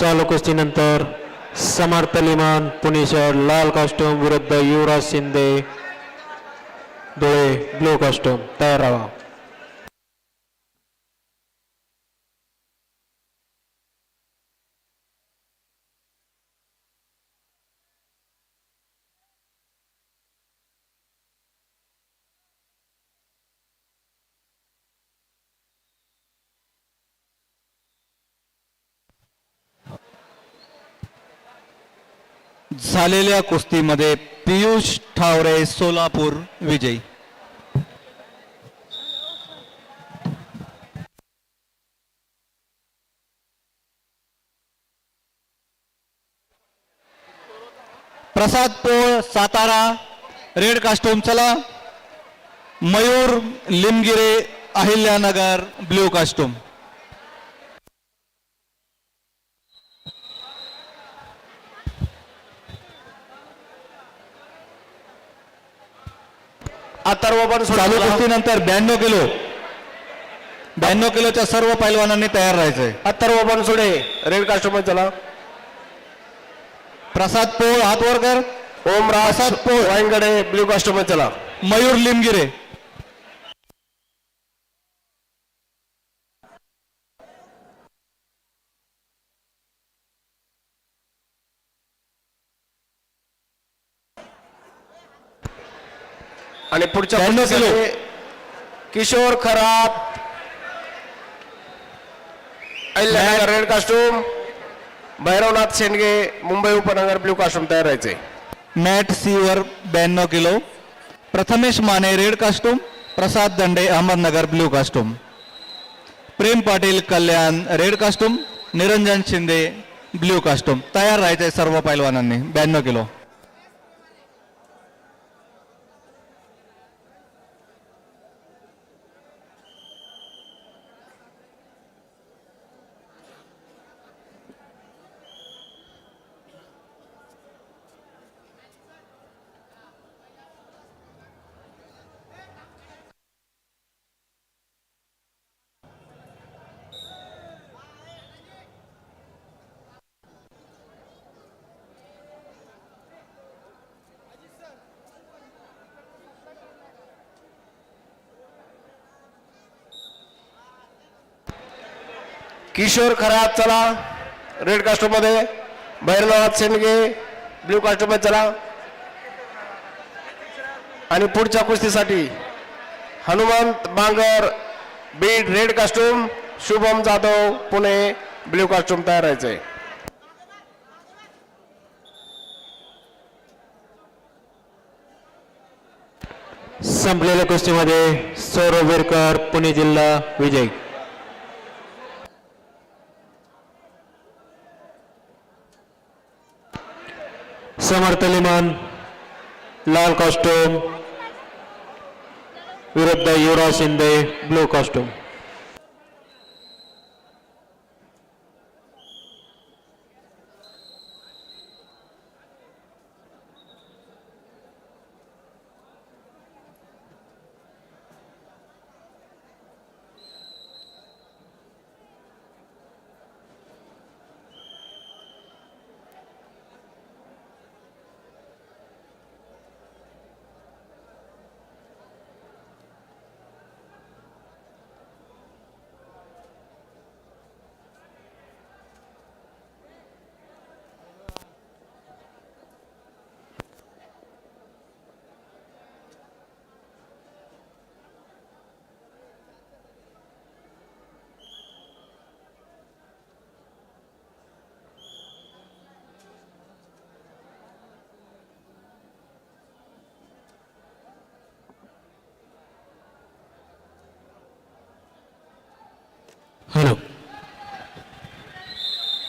चालू कुस्तीनंतर समर्थ लिमान पुणे शहर लाल कॉस्ट्युम विरुद्ध युवराज शिंदे धुळे ब्लू कॉस्ट्युम तयार राहा. झालेल्या कुस्तीमध्ये पियुष ठावरे सोलापूर विजयी. प्रसाद पोळ सातारा रेड कास्टूम चला. Mayur Limgire Ahilyanagar blue costume. Atharva पण चालू कुस्तीनंतर ब्याण्णव किलो. ब्याण्णव किलोच्या सर्व पैलवानांनी तयार राहायचंय. अथर्व बनसोडे रेड कास्टूम चला. प्रसाद पोळ हात वर कर. ओम राज वाईनगडे ब्ल्यू कास्टूम चला. मयूर लिमगिरे. आणि पुढच्या किशोर खरात रेड कास्टूम भैरवनाथ शेंडगे मुंबई उपनगर ब्ल्यू कास्टूम तयार राहायचे. मॅट सीवर ब्याण्णव kilo. Prathamesh Mane red costume Prasad Dande Ahmednagar blue costume Prem Patil Kalyan red costume Niranjan Shinde blue costume तयार राहायचंय सर्व पैलवानांनी. ब्याण्णव किलो. किशोर खरात चला. रेड कास्टमध्ये भैरवनाथ शेंडगे. ब्ल्यू कास्टमध्ये चला. आणि पुढच्या कुस्तीसाठी Hanumant Bangar Beed red costume Shubham Jadhav Pune blue costume तयार राहायचंय संपलेल्या कुस्तीमध्ये सौरभ विरकर पुणे जिल्हा विजय. समर्थ लिमान लाल कॉस्ट्यूम विरुद्ध Yuvraj Shinde blue costume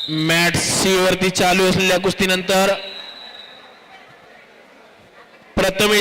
mat C वरती चालू असलेल्या कुस्तीनंतर प्रथमेश